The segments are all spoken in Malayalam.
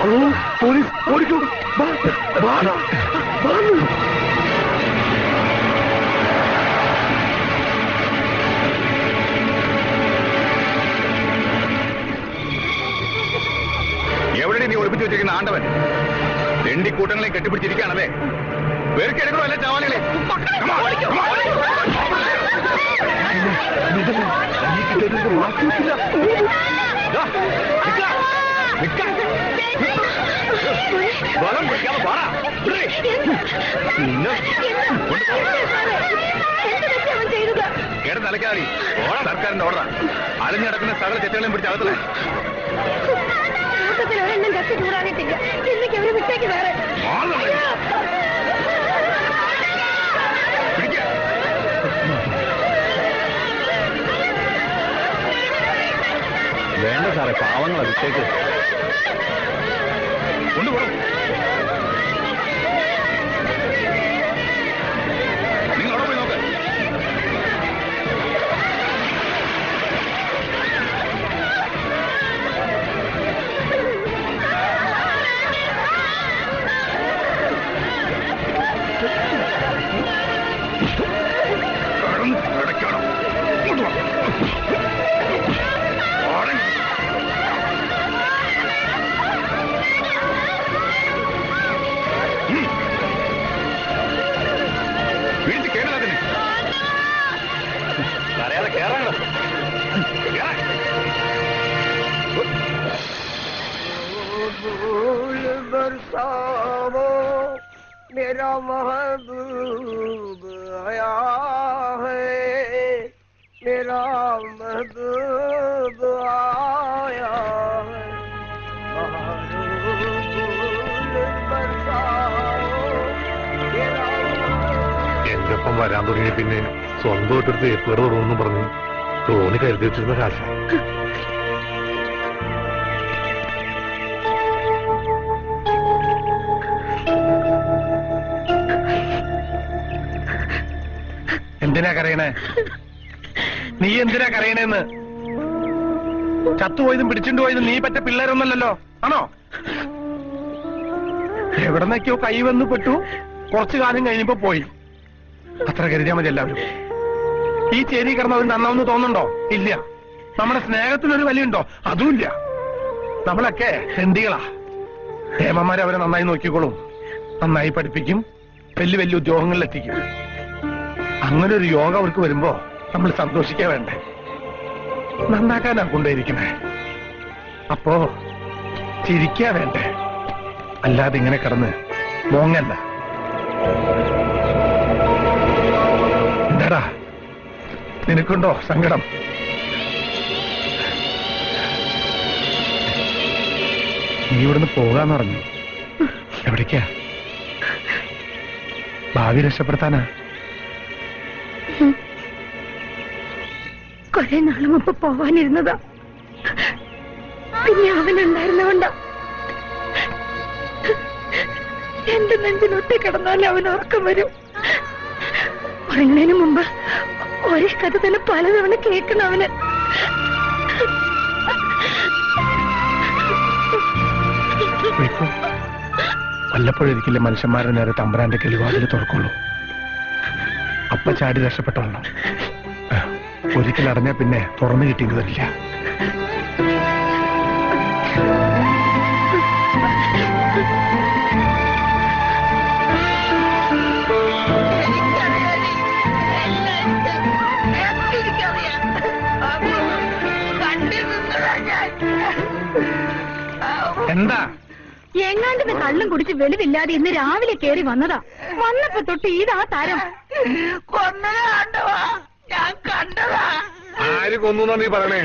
പോലീസ് ഓടിക്കൂ. എവിടെ നീ ഒളിപ്പിച്ചു വെച്ചിരിക്കുന്ന ആണ്ടവൻ? തെണ്ടിക്കൂട്ടങ്ങളെ കെട്ടിപ്പിടിച്ചിരിക്കുകയാണല്ലേ? വെറുക്കെടുക്കണോ അല്ലേ ചാവാലികളെ നീ കിട്ടിയതിന്റെ വാക്ക് വെക്കില്ല. ബലം പിടിക്കാതെ പാടാ പിന്നെ കേട തലക്കാളി ഓടാ സർക്കാരിന്റെ ഓർഡർ അലഞ്ഞടക്കുന്ന സകല ചെറ്റുകളെയും പിടിച്ച് അകത്തില്ലേ കൂട്ടത്തിൽ ഒരെണ്ണം കത്തി ചൂടാനിട്ടില്ല ഇന്നേക്ക് അവരെ വിട്ടേക്ക് വേറെ വേണ്ട സാറേ പാവങ്ങളെ വിട്ടേക്ക്. കൊണ്ടുപോകും बरसावो मेरा महबूब आया है मेरा महबूब आया है बहारो फूल बरसावो मेरा എന്റെ ഒപ്പം വരാൻ തുടങ്ങി പിന്നെ സ്വന്തമായിട്ടൊരു തേപ്പേർ തുടങ്ങുന്നു പറഞ്ഞ് തോണി കരുതി വെച്ചിരുന്ന കാശ എന്തിനാ കരയണേ? നീ എന്തിനാ കരയണേന്ന്? ചത്തുപോയതും പിടിച്ചിട്ട് പോയതും നീ പറ്റ പിള്ളേരൊന്നല്ലോ ആണോ? എവിടെ എവിടെന്നൊക്കെയോ കൈ വന്ന് പെട്ടു. കുറച്ചു കാലം കഴിഞ്ഞപ്പോ പോയി. അത്ര കരുതിയാ മതി എല്ലാവരും. ഈ ചേരി അവൻ നന്നാവെന്ന് തോന്നുന്നുണ്ടോ? ഇല്ല. നമ്മുടെ സ്നേഹത്തിനൊരു വിലയുണ്ടോ? അതുമില്ല. നമ്മളൊക്കെ തെണ്ടികളാ ഹേമന്മാരെ അവരെ നന്നായി നോക്കിക്കോളും. നന്നായി പഠിപ്പിക്കും. വലിയ വലിയ ഉദ്യോഗങ്ങളിലെത്തിക്കും. അങ്ങനെ ഒരു യോഗ അവർക്ക് വരുമ്പോ നമ്മൾ സന്തോഷിക്കാ വേണ്ടേ? നന്നാക്കാനാ കൊണ്ടേയിരിക്കണേ. അപ്പോ ചിരിക്കാ വേണ്ടേ? അല്ലാതെ ഇങ്ങനെ കിടന്ന് മോങ്ങല്ല എന്താടാ? നിനക്കുണ്ടോ സങ്കടം? നീ ഇവിടുന്ന് പോകാന്ന് പറഞ്ഞു. എവിടേക്കാ? ഭാവി രക്ഷപ്പെടുത്താനാ? കുറെ നാൾ മുമ്പ് പോവാനിരുന്നതാ. പിന്നെ അവനുണ്ടായിരുന്നോണ്ടാ. എന്റെ നെഞ്ചിനൊട്ടി കിടന്നാൽ അവൻ ഉറക്കം വരും. ഉറങ്ങുന്നതിന് മുമ്പ് ഒരേ കഥ തന്നെ പലതവണ കേൾക്കണം അവന്. വല്ലപ്പോഴൊരിക്കലും മനുഷ്യന്മാരുടെ നേരെ തമ്പുരാന്റെ കിളിവാതിൽ തുറക്കുള്ളൂ. അപ്പ ചാടി രക്ഷപ്പെട്ടോളണം ആ, ഒരിക്കൽ അടഞ്ഞാ പിന്നെ തുറന്നു കിട്ടിയെന്ന് വരില്ല എന്താ? എങ്ങാണ്ടിന് കള്ളും കുടിച്ച് വെളിവില്ലാതെ ഇന്ന് രാവിലെ കേറി വന്നതാ. വന്നപ്പോ തൊട്ട് ഇതാ തരം. കൊന്നതാണ്ടവാ ഞാൻ കണ്ടതാ. ആര് കൊന്നു നീ പറയണേ?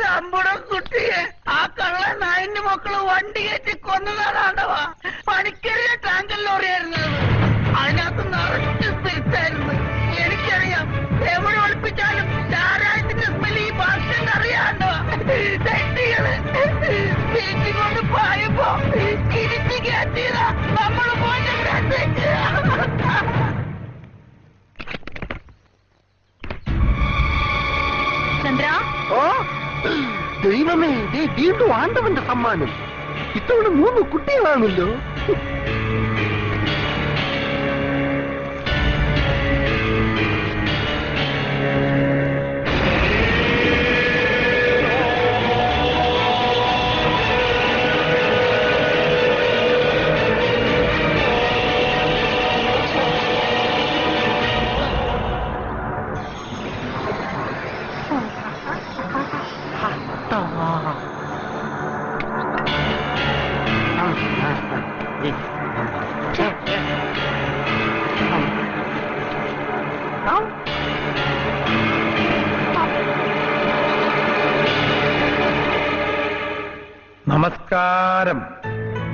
നമ്മുടെ കുട്ടിയെ ആ കള്ള നായന്റെ മക്കൾ വണ്ടി കയറ്റി കൊന്നതാണ്ടാവാ പണിക്കരിയ ടാങ്കൽ ലോറിയായിരുന്നു അത്. അതിനകത്ത് നിറച്ച് സ്പിരിറ്റായിരുന്നു എനിക്കറിയാം എവിടെ ഒളിപ്പിച്ചാലും ചാരായത്തിന്റെ സ്മെൽ ഈ ഭാഷയിൽ അറിയാണ്ടോ തെറ്റികൾ സ്പിരിറ്റ് കൊണ്ട് പായപ്പോ തിരിച്ചു കയറ്റിയതാ. വീണ്ടും ആണ്ടവന്റെ സമ്മാനം. ഇത്തവണ മൂന്ന് കുട്ടികളാണല്ലോ. നമസ്കാരം.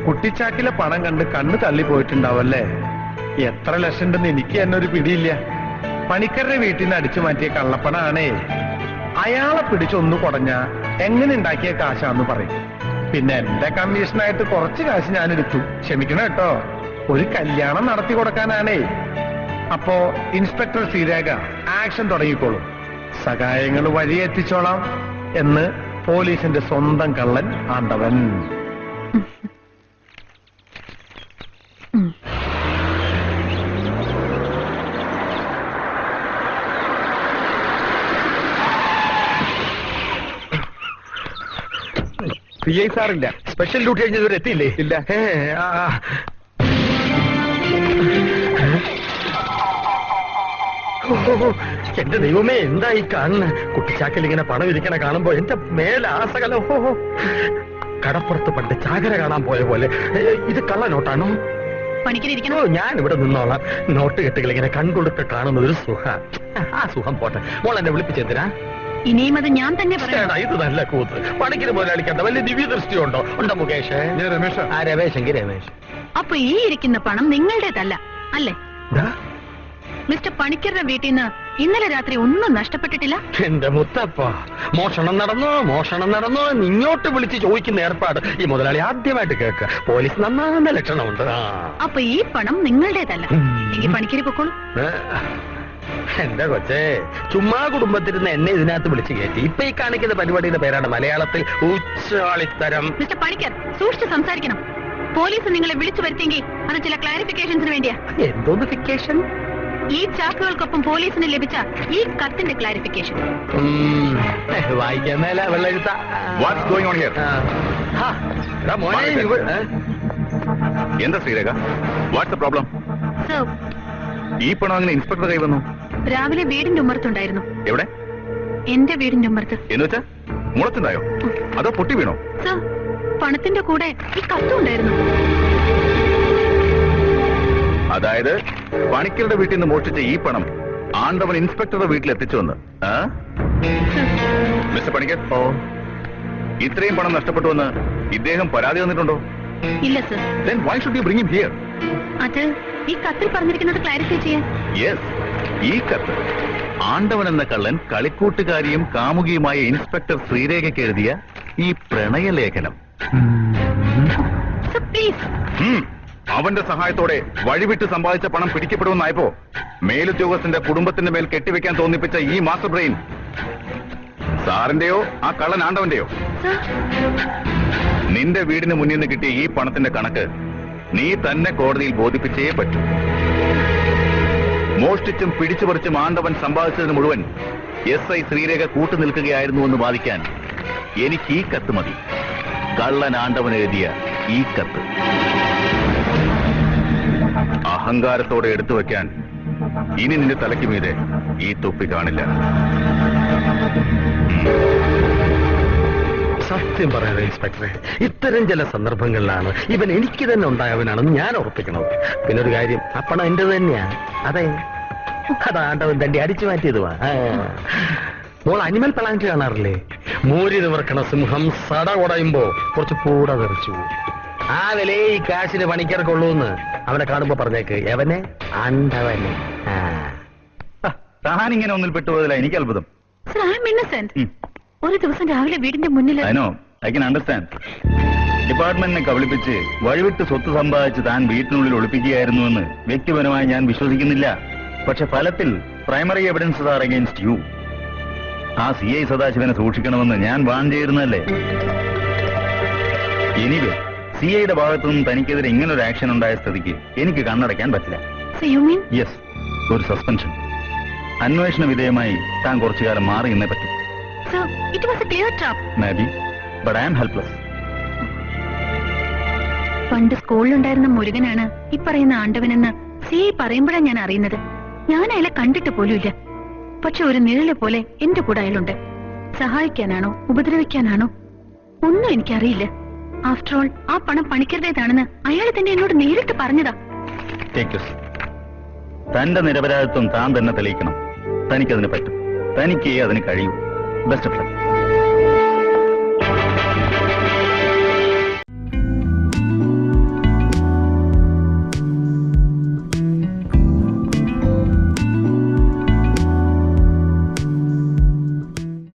കുട്ടിച്ചാക്കിലെ പണം കണ്ട് കണ്ണ് തള്ളിപ്പോയിട്ടുണ്ടാവല്ലേ? എത്ര ലക്ഷം ഉണ്ടെന്ന് എനിക്ക് തന്നെ ഒരു പിടിയില്ല. പണിക്കരുടെ വീട്ടിൽ നിന്ന് അടിച്ചു മാറ്റിയ കള്ളപ്പണാണേ. അയാളെ പിടിച്ചൊന്നു കുടഞ്ഞ എങ്ങനെ ഉണ്ടാക്കിയ കാശാന്ന് പറയും. പിന്നെ എന്റെ കമ്മീഷനായിട്ട് കുറച്ച് കാശ് ഞാൻ എടുത്തു ക്ഷമിക്കണം കേട്ടോ. ഒരു കല്യാണം നടത്തി കൊടുക്കാനാണേ. അപ്പോ ഇൻസ്പെക്ടർ ശ്രീരേഖ ആക്ഷൻ തുടങ്ങിക്കോളൂ. സഹായങ്ങൾ വഴി എത്തിച്ചോളാം എന്ന് പോലീസിന്റെ സ്വന്തം കള്ളൻ ആണ്ടവൻ. പി ഐ സാറില്ല. സ്പെഷ്യൽ ഡ്യൂട്ടി കഴിഞ്ഞ് ഇതുവരെ എത്തിയില്ലേ? ഇല്ല. എന്റെ ദൈവമേ എന്താ ഈ കാണുന്ന? കുട്ടിച്ചാക്കൽ ഇങ്ങനെ പണം ഇരിക്കണ കാണുമ്പോ എന്റെ മേലാസകല ഓ കടപ്പുറത്ത് പണ്ട് ചാകര കാണാൻ പോയ പോലെ. ഇത് കള്ള നോട്ടാണോ? പണിക്കിരിക്കണോ. ഞാൻ ഇവിടെ നിന്നോളാം. നോട്ട് കെട്ടുകൾ ഇങ്ങനെ കൺകൊടുത്ത് കാണുന്ന ഒരു സുഖ. ആ സുഖം പോട്ടെ. മോൾ എന്നെ വിളിപ്പിച്ചെന്തിനാ ഇനിയും അത് ഞാൻ തന്നെ പറയാം ഇത് നല്ല കൂത്ത്. പണിക്കിന് മുതലാളിക്കണ്ട വലിയ ദിവ്യദൃഷ്ടി ഉണ്ടോ ഉണ്ടോ മുകേഷ്? ഞാൻ രമേശ. ആ രമേശെങ്കിൽ രമേശ്. അപ്പൊ ഈ ഇരിക്കുന്ന പണം നിങ്ങളുടേതല്ല അല്ലേ? മിസ്റ്റർ പണിക്കരുടെ വീട്ടിൽ നിന്ന് ഇന്നലെ രാത്രി ഒന്നും നഷ്ടപ്പെട്ടിട്ടില്ല? എന്റെ മുത്തപ്പ മോഷണം നടന്നോ മോഷണം നടന്നോ ഇങ്ങോട്ട് വിളിച്ച് ചോദിക്കുന്ന ഏർപ്പാട് ഈ മുതലാളി ആദ്യമായിട്ട് കേൾക്കുക. പോലീസ് നന്നാകുന്ന ലക്ഷണമുണ്ട്. അപ്പൊ ഈ പണം നിങ്ങളുടേതല്ല. ഈ എങ്കിൽ പണിക്കരി പൊക്കോളൂ. ഏ, എന്റെ കൊച്ചേ? ചുമ്മാ കുടുംബത്തിരുന്ന് എന്നെ ഇതിനകത്ത് വിളിച്ച് കയറ്റി. ഇപ്പൊ ഈ കാണിക്കുന്ന പരിപാടിയുടെ പേരാണ് മലയാളത്തിൽ ഉച്ചാളിത്തരം. മിസ്റ്റർ പണിക്കർ സൂക്ഷിച്ച് സംസാരിക്കണം. പോലീസ് നിങ്ങളെ വിളിച്ചു വരുത്തിയെങ്കിൽ അത് ചില ക്ലാരിഫിക്കേഷൻസിന് വേണ്ടിയാ. എന്തോന്ന് ഫിക്കേഷൻ ഈ ചാക്കുകൾക്കൊപ്പം പോലീസിന് ലഭിച്ച ഈ കത്തിന്റെ ക്ലാരിഫിക്കേഷൻ വായിക്കാൻ മേല വെള്ളെഴുത്ത What's going on here? എന്താ Sreerekha? What's the problem sir ഈ പണം അങ്ങനെ ഇൻസ്പെക്ടർ കൈ വന്നു? രാവിലെ വീടിന്റെ ഉമ്മറത്തുണ്ടായിരുന്നു. എവിടെ? എന്റെ വീടിന്റെ ഉമ്മറത്ത്. എന്ന് വെച്ചാ മുളത്തുണ്ടായോ? അതോ പൊട്ടി വീണോ? സർ പണത്തിന്റെ കൂടെ ഈ കത്തും ഉണ്ടായിരുന്നു. അതായത് പണിക്കരുടെ വീട്ടിൽ നിന്ന് മോഷ്ടിച്ച ഈ പണം ആണ്ടവൻ ഇൻസ്പെക്ടറുടെ വീട്ടിൽ എത്തിച്ചു വന്ന് മിസ്റ്റർ പണിക്കർ? ഓ. ഇത്രയും പണം നഷ്ടപ്പെട്ടുവെന്ന് ഇദ്ദേഹം പരാതി തന്നിട്ടുണ്ടോ? ഇല്ല sir. Then why should you bring him here അത് ഈ കത്തിൽ പറഞ്ഞിരിക്കുന്നത് ക്ലാരിഫൈ ചെയ്യാൻ. യെസ് ഈ കത്ത്. ആണ്ടവൻ എന്ന കള്ളൻ കളിക്കൂട്ടുകാരിയും കാമുകിയുമായ ഇൻസ്പെക്ടർ ശ്രീരേഖയ്ക്ക് എഴുതിയ ഈ പ്രണയലേഖനം പ്ലീസ് ഉം. അവന്റെ സഹായത്തോടെ വഴിവിട്ട് സമ്പാദിച്ച പണം പിടിക്കപ്പെടുമെന്നായപ്പോ മേലുദ്യോഗസ്ഥന്റെ കുടുംബത്തിന്റെ മേൽ കെട്ടിവെക്കാൻ തോന്നിപ്പിച്ച ഈ മാസ്റ്റർ ബ്രെയിൻ. സാറിന്റെയോ ആ കള്ളൻ ആണ്ടവന്റെയോ? നിന്റെ വീടിന് മുന്നിൽ നിന്ന് കിട്ടിയ ഈ പണത്തിന്റെ കണക്ക് നീ തന്നെ കോടതിയിൽ ബോധിപ്പിച്ചേ പറ്റൂ. മോഷ്ടിച്ചും പിടിച്ചുപറിച്ചും ആണ്ടവൻ സമ്പാദിച്ചതിന് മുഴുവൻ എസ് ഐ ശ്രീരേഖ കൂട്ടുനിൽക്കുകയായിരുന്നു എന്ന് വാദിക്കാൻ എനിക്ക് ഈ കത്ത് മതി. കള്ളൻ ആണ്ടവൻ എഴുതിയ ഈ കത്ത്. അഹങ്കാരത്തോടെ എടുത്തു വെക്കാൻ ഇനി നിന്റെ തലയ്ക്ക് മീതെ ഈ തൊപ്പി കാണില്ല. സത്യം പറയാതെ ഇൻസ്പെക്ടറെ. ഇത്തരം ചില സന്ദർഭങ്ങളിലാണ് ഇവൻ എനിക്ക് തന്നെ ഉണ്ടായവനാണെന്ന് ഞാൻ ഉറപ്പിക്കണം പിന്നെ ഒരു കാര്യം ആ പണം എന്റെ തന്നെയാ. അതെ. അതാണ്ടവൻ തന്റെ അടിച്ചു മാറ്റിയതുവാ. മോൾ അനിമൽ പ്ലാന്റ് കാണാറില്ലേ? മൂരി നിവർക്കണ സിംഹം സട ഉടയുമ്പോ കുറച്ച് പൂട തെറിച്ചു. ആ വിലേ ഈ കാശിന് പണിക്കർക്കുള്ളൂന്ന് അവനെ കാണുമ്പോ പറഞ്ഞേക്ക് എവനെ? ആണ്ടവനെ. താൻ ഇങ്ങനെ ഒന്നിൽ പെട്ടുപോയതില്ല എനിക്ക് അത്ഭുതം. സർ ഐ എം ഇന്നസെന്റ് ഒരു ദിവസം രാവിലെ വീടിന്റെ മുന്നിൽ ഐ കൻ അണ്ടർസ്റ്റാൻഡ് ഡിപ്പാർട്ട്മെന്റിനെ കബളിപ്പിച്ച് വഴിവിട്ട് സ്വത്ത് സമ്പാദിച്ച് താൻ വീട്ടിനുള്ളിൽ ഒളിപ്പിക്കുകയായിരുന്നുവെന്ന് വ്യക്തിപരമായി ഞാൻ വിശ്വസിക്കുന്നില്ല. പക്ഷെ ഫലത്തിൽ primary evidence are against you ആ സി ഐ സദാശിവനെ സൂക്ഷിക്കണമെന്ന് ഞാൻ വാൺ ചെയ്തിരുന്നല്ലേ എനിവേ സി ഐയുടെ ഭാഗത്തു നിന്നും തനിക്കെതിരെ ഇങ്ങനൊരു ആക്ഷൻ ഉണ്ടായ സ്ഥിതിക്ക് എനിക്ക് കണ്ണടയ്ക്കാൻ പറ്റില്ല. യെസ് ഒരു സസ്പെൻഷൻ അന്വേഷണ വിധേയമായി താൻ കുറച്ചുകാലം മാറി നിന്നേ പറ്റും. So it was a clear trap? Maybe, but I am helpless. പണ്ട് സ്കൂളിലുണ്ടായിരുന്ന മുരുകനാണ് ഈ പറയുന്ന ആണ്ടവനെന്ന് സി ഐ പറയുമ്പോഴാണ് ഞാൻ അറിയുന്നത്. ഞാൻ അയാളെ കണ്ടിട്ട് പോലുമില്ല. പക്ഷെ ഒരു നിഴൽ പോലെ എന്റെ കൂടെ അയാളുണ്ട്. സഹായിക്കാനാണോ ഉപദ്രവിക്കാനാണോ? ഒന്നും എനിക്കറിയില്ല. ആഫ്റ്റർ ഓൾ ആ പണം പണിക്കരുതേതാണെന്ന് അയാൾ തന്നെ എന്നോട് നേരിട്ട് പറഞ്ഞതാ. തന്റെ നിരപരാധിത്വം താൻ തന്നെ തെളിയിക്കണം. തനിക്കതിന് പറ്റും. തനിക്കേ അതിന് കഴിയൂ. Best of luck.